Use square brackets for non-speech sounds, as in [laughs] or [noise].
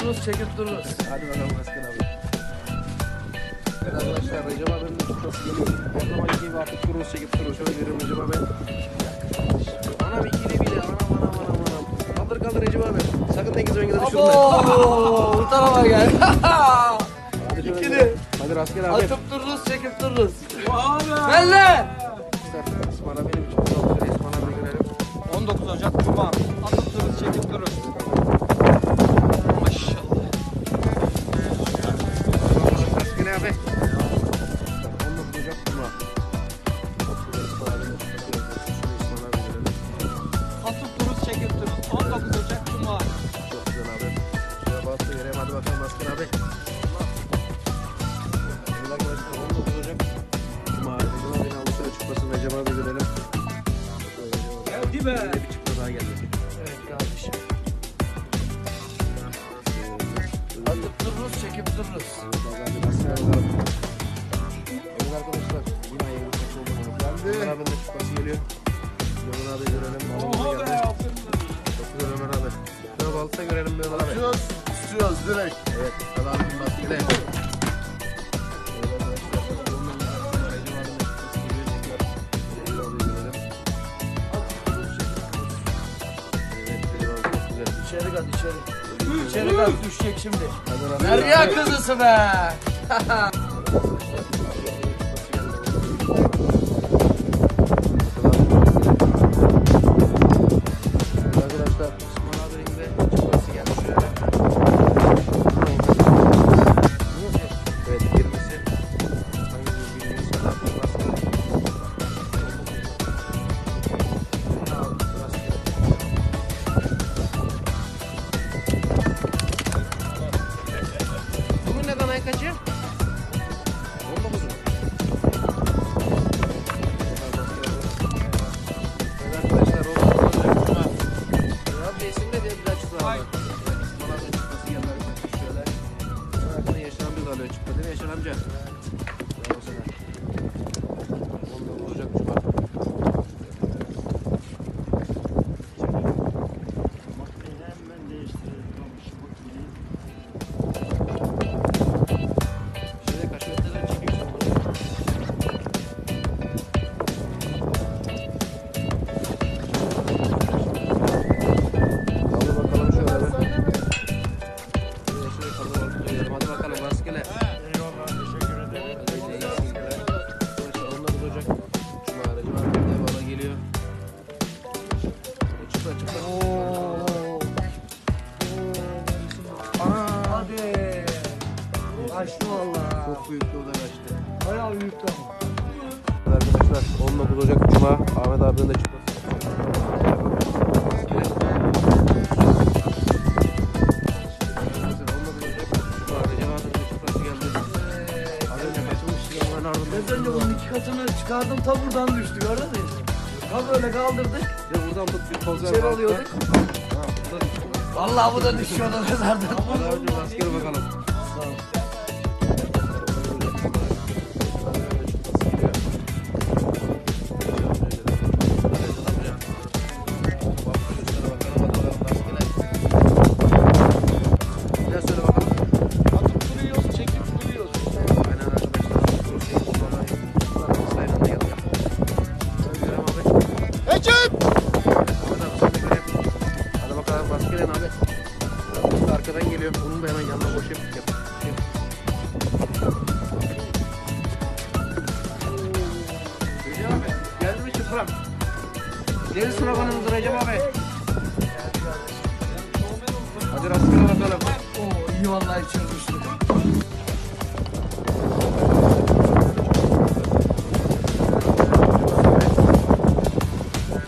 çekip dururuz. Hadi bakalım Askan abi. Evet arkadaşlar Recep abinin tutması geliyor. Her zaman gibi artık turuz çekip durur. Şöyle görüyorum Recep abi. Anam ikili bile. Anam anam anam anam. Kaldır kaldır Recep abi. Sakın deniz rengine düşürme. Abo! [laughs] Bu tarafa gel. [laughs] İkili. Hadi rastgele abi. Atıp dururuz, çekip dururuz. Belle! İsmail abi benim için kaldır. İsmail abi görelim. 19 Ocak Cuma. Atıp dururuz, çekip dururuz. Be. Bir çıkma daha geldi. Evet kardeşim. Atıp dururuz, çekip dururuz. Evet arkadaşlar yine yeni bir çıkma oldu. Geldi. Ömer abinin çıkması geliyor. Ömer abi görelim. Oha be. aferin. Çok güzel Ömer abi. Şöyle balıkta görelim bir Ömer abi. Tutuyoruz, tutuyoruz direkt. Evet. Ömer abinin rastgele. Kat, içeri. İçeri kat düşecek şimdi. Derya kızısı be. [laughs] Ay kaçı? 19 mu? Arkadaşlar o zaman Abi isim ne diye bir çıkıyor abi. Bana da çıkması arkadaşlar şöyle. Arkada Yaşar amca da alıyor çıktı değil mi Yaşar amca? Kaçtı valla. Çok büyüktü o da kaçtı. Bayağı büyüktü ama. Arkadaşlar 19 Ocak Cuma Ahmet abinin de çıkması. Az önce bunun iki katını çıkardım ta buradan düştü gördün mü? Ta böyle kaldırdık. Buradan tut bir poz ver. İçeri alıyorduk. Vallahi bu da düşüyordu mezardan. Hadi abi rastgele bakalım. Arkadan geliyor. Onun da hemen yanına boş yap. yap. Recep abi. Geldi mi abi. Hadi rastgele bakalım. Oo iyi vallahi düştü.